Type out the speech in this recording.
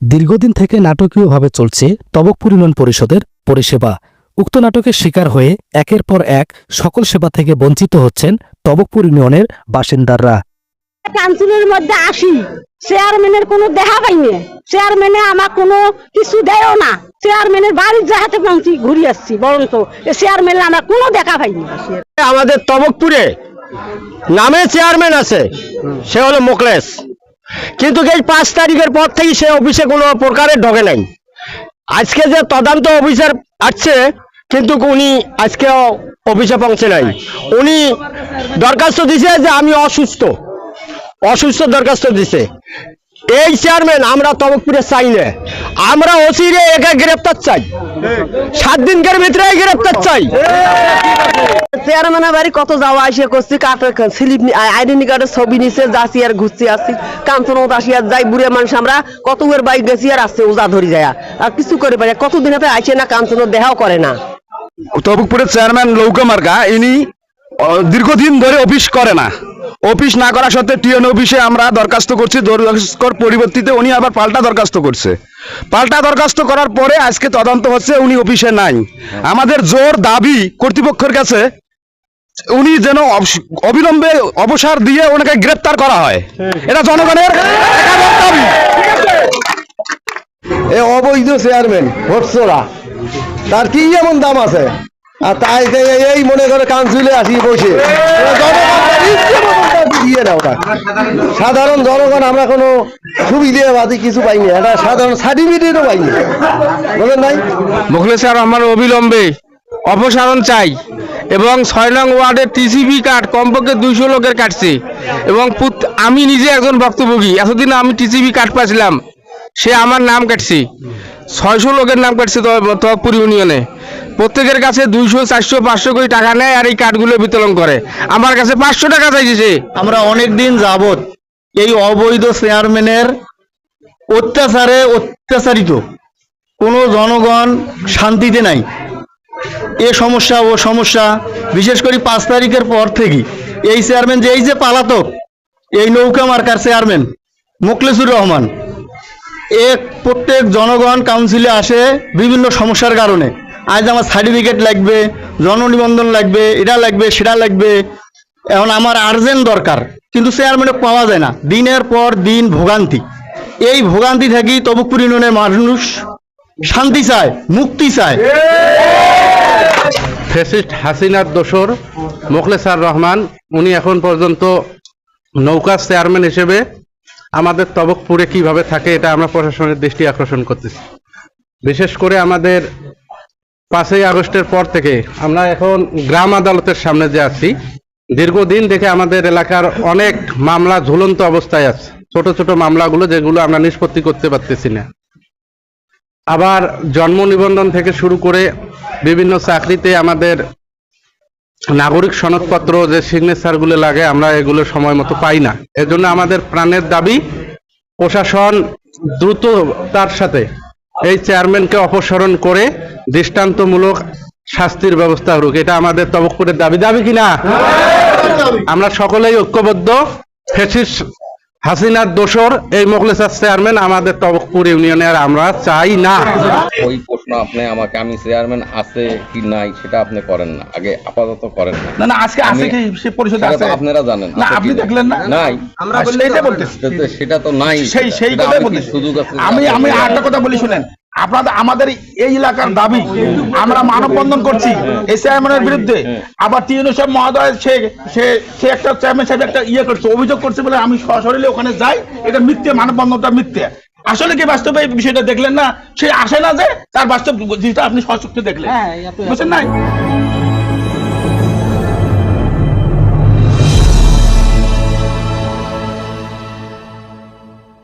দীর্ঘদিন থেকে নাটকীয়ভাবে চলছে তবকপুর ইউনিয়ন পরিষদের পরিষেবা। উক্ত নাটকের শিকার হয়ে একের পর এক সকল সেবা থেকে বঞ্চিত হচ্ছেন তবকপুর ইউনিয়নের বাসিন্দারা। কাউন্সিলের মধ্যে আসি। চেয়ারম্যানের কোনো দেখা পাইনি। চেয়ারম্যানে আমার কোনো কিছু দেয়ও না। চেয়ারম্যানের বাড়ির জাহাতে পৌঁছি ঘুরি আসছি বরঞ্চ এ চেয়ারম্যান আমরা কোনো দেখা পাইনি। আমাদের তবকপুরে নামে চেয়ারম্যান আছে সে হলো মোকলেশ কিন্তু এই পাঁচ তারিখের পর থেকে সে অফিসে কোনো প্রকারের ঢোকে নাই। আজকে যে তদন্ত অফিসার আসছে, কিন্তু উনি আজকে অফিসে পৌঁছে নাই। উনি দরখাস্ত দিছে যে আমি অসুস্থ। অসুস্থ দরখাস্ত দিছে। এই চেয়ারম্যান আমরা তবকপুরে চাই না আমরা ওসিরে একে গ্রেপ্তার চাই। সাত দিনকার ভিতরে গ্রেপ্তার চাই। চেয়ারম্যানের বাড়ি কত যাওয়া আসে করছি? স্লিপ আইডেন্টি কার্ডের ছবি নিছে যাচ্ছি আর ঘুরছি আসছি। কাঞ্চনত আসি আর যাই বুড়ে মানুষ আমরা কত বাইক গেছি আর আসছে ওজা ধরি যায়। আর কিছু করে পারে কতদিন হাতে না কাঞ্চনত দেখাও করে না। তবুকপুরের চেয়ারম্যান লৌকা মার্কা ইনি দীর্ঘদিন ধরে অফিস করে না। অফিস না করা সত্ত্বে টিএন অফিসে আমরা দরখাস্ত করছি দরখাস্তর পরিবর্তিতে উনি আবার পাল্টা দরখাস্ত করছে। পাল্টা দরখাস্ত করার পরে আজকে তদন্ত হচ্ছে উনি অফিসে নাই। আমাদের জোর দাবি কর্তৃপক্ষের কাছে উনি যেন অবিলম্বে অবসর দিয়ে ওনাকে গ্রেপ্তার করা হয়। এটা জনগণের এ অবৈধ চেয়ারম্যান ভোটসোরা তার কি এমন দাম আছে? আর তাই এই- মনে করে কাউন্সিলে আসি বসে। দিয়ে তাকে। সাধারণ জনগণ আমরা কোনো সুবিধাবাদী কিছু পাইনি। এটা সাধারণ সার্টিফিকেটও পাইনি। বলেন নাই? মুখলেসার আমার অবিলম্বে অপসারণ চাই। এবং ছয় নং ওয়ার্ডের টিসিবি কার্ড কমপক্ষে দুইশো লোকের কাটছে। এবং আমি নিজে একজন ভক্তভোগী, এতদিন আমি টিসিবি কার্ড পাচ্ছিলাম সে আমার নাম কাটছে। ছয়শো লোকের নাম কাটছে তবপুর ইউনিয়নে। প্রত্যেকের কাছে দুইশো, চারশো, পাঁচশো কোটি টাকা নেয় আর এই কার্ডগুলো বিতরণ করে। আমার কাছে পাঁচশো টাকা চাইছে সে। আমরা অনেক দিন যাবত এই অবৈধ চেয়ারম্যানের অত্যাচারে অত্যাচারিত। কোনো জনগণ শান্তিতে নাই। এ সমস্যা, ও সমস্যা, বিশেষ করে পাঁচ তারিখের পর থেকে। এই চেয়ারম্যান যে, এই যে পালাতক, এই নৌকা মার্কার চেয়ারম্যান মুখলেসুর রহমান এক প্রত্যেক জনগণ কাউন্সিলে আসে বিভিন্ন সমস্যার কারণে। আজ আমার সার্টিফিকেট লাগবে, জননিবন্ধন লাগবে, এটা লাগবে, সেটা লাগবে। এখন আমার আর্জেন্ট দরকার, কিন্তু চেয়ারম্যানে পাওয়া যায় না। দিনের পর দিন ভোগান্তি। এই ভোগান্তি থেকেই তবুকপুর ইউনিয়নের মানুষ শান্তি চায়, মুক্তি চায়। ফেসিস্ট হাসিনার দোসর মোখলেসার রহমান, উনি এখন পর্যন্ত নৌকা চেয়ারম্যান হিসেবে আমাদের তবকপুরে কীভাবে থাকে এটা আমরা প্রশাসনের দৃষ্টি আকর্ষণ করতেছি। বিশেষ করে আমাদের পাঁচই আগস্টের পর থেকে আমরা এখন গ্রাম আদালতের সামনে যে আছি, দীর্ঘদিন থেকে আমাদের এলাকার অনেক মামলা ঝুলন্ত অবস্থায় আছে। ছোট ছোট মামলাগুলো যেগুলো আমরা নিষ্পত্তি করতে পারতেছি না। আবার জন্ম নিবন্ধন থেকে শুরু করে বিভিন্ন চাকরিতে আমাদের নাগরিক সনদপত্র যে সিগনেচারগুলো লাগে আমরা এগুলো সময় মতো পাই না। এজন্য আমাদের প্রাণের দাবি প্রশাসন দ্রুত তার সাথে এই চেয়ারম্যানকে অপসারণ করে দৃষ্টান্তমূলক শাস্তির ব্যবস্থা হোক এটা আমাদের তবকপুরের দাবি। দাবি কিনা আমরা সকলেই ঐক্যবদ্ধ। ফেসিস হাসিনার দোসর এই মোগলেসার চেয়ারম্যান আমাদের তবকপুর ইউনিয়নের আমরা চাই না। ওই প্রশ্ন আপনি আমাকে আমি চেয়ারম্যান আছে কি নাই সেটা আপনি করেন না। আগে আপাতত করেন না। না না আজকে আছে কি? সে পরিষদে আছে। আপনারা জানেন। না আপনি দেখলেন না? নাই। আমরা বলতেছি। সেটা তো- নাই। সেই সেই সেটা কথাই বলতেছি। সুযোগ আছে? আমি আমি আরেকটা কথা বলি শুনেন। আপনাদের আমাদের এই এলাকার দাবি আমরা মানববন্ধন করছি এই চেয়ারম্যানের বিরুদ্ধে। আবার টিএনও সাহেব মহোদয় সে সে একটা চেয়ারম্যান সাহেব একটা ইয়ে করছে অভিযোগ করছে বলে আমি সশরীরে ওখানে যাই এটা মিথ্যে মানববন্ধনটা মিথ্যে। আসলে কি বাস্তবে এই বিষয়টা দেখলেন না? সে আসে না যে তার বাস্তব যেটা আপনি সচক্ষে দেখলেন। বুঝছেন নাই?